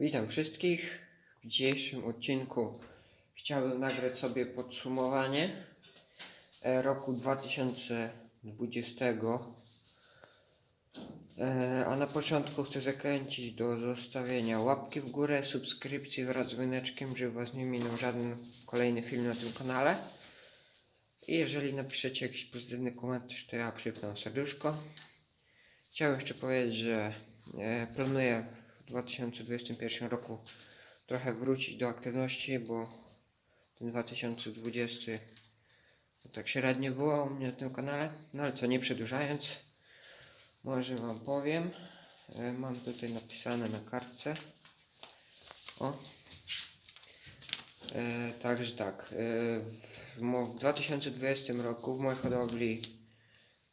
Witam wszystkich. W dzisiejszym odcinku chciałbym nagrać sobie podsumowanie e, roku 2020. E, A na początku chcę zachęcić do zostawienia łapki w górę, subskrypcji wraz z dzwoneczkiem, żeby Was nie minął żaden kolejny film na tym kanale. I jeżeli napiszecie jakiś pozytywny komentarz, to ja przypnę serduszko. Chciałem jeszcze powiedzieć, że e, planuję w 2021 roku trochę wrócić do aktywności, bo ten 2020 to tak średnio było u mnie na tym kanale. No ale co, nie przedłużając, może Wam powiem. E, Mam tutaj napisane na kartce. O. E, także tak. E, w, w 2020 roku w mojej hodowli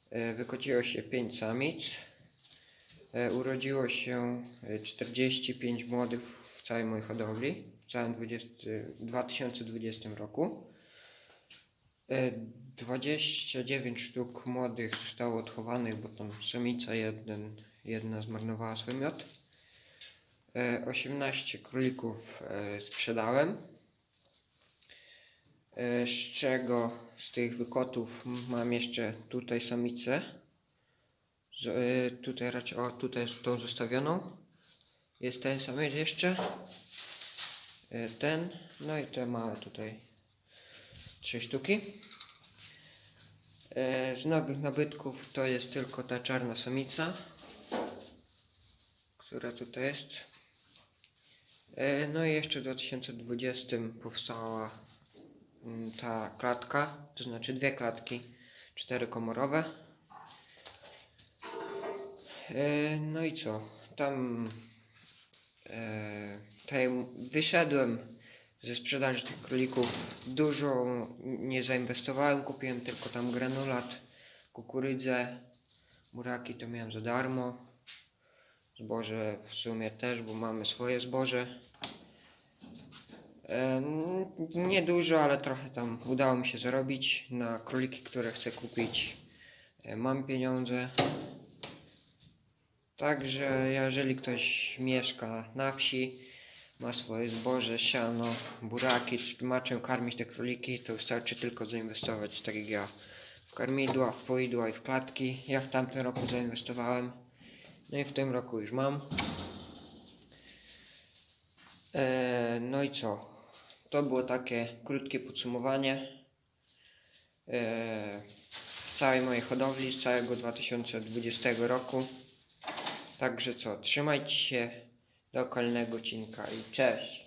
e, wykociło się 5 samic. E, urodziło się e, 45 młodych w całej mojej hodowli, w całym 20, 2020 roku. E, 29 sztuk młodych zostało odchowanych, bo tam samica jeden, jedna zmarnowała swój miod. E, 18 królików e, sprzedałem. E, Z czego z tych wykotów mam jeszcze tutaj samicę. Y, tutaj raczej, o tutaj jest tą zostawioną. Jest ten samiec jeszcze. Y, ten, no i te małe tutaj. Trzy sztuki. Y, z nowych nabytków to jest tylko ta czarna samica. Która tutaj jest. No i jeszcze w 2020 powstała mm, ta klatka, to znaczy dwie klatki czterokomorowe. E, No i co? Tam e, tutaj wyszedłem ze sprzedaży tych królików. Dużo nie zainwestowałem, kupiłem tylko tam granulat, kukurydzę, buraki to miałem za darmo. Zboże w sumie też, bo mamy swoje zboże. E, nie dużo, ale trochę tam udało mi się zarobić na króliki, które chcę kupić. E, mam pieniądze. Także jeżeli ktoś mieszka na wsi, ma swoje zboże, siano, buraki, ma czym karmić te króliki, to wystarczy tylko zainwestować, tak jak ja, w karmidła, w poidła i w klatki. Ja w tamtym roku zainwestowałem, no i w tym roku już mam. Eee, no i co? To było takie krótkie podsumowanie eee, z całej mojej hodowli, z całego 2020 roku. Także co, trzymajcie się do kolejnego odcinka i cześć!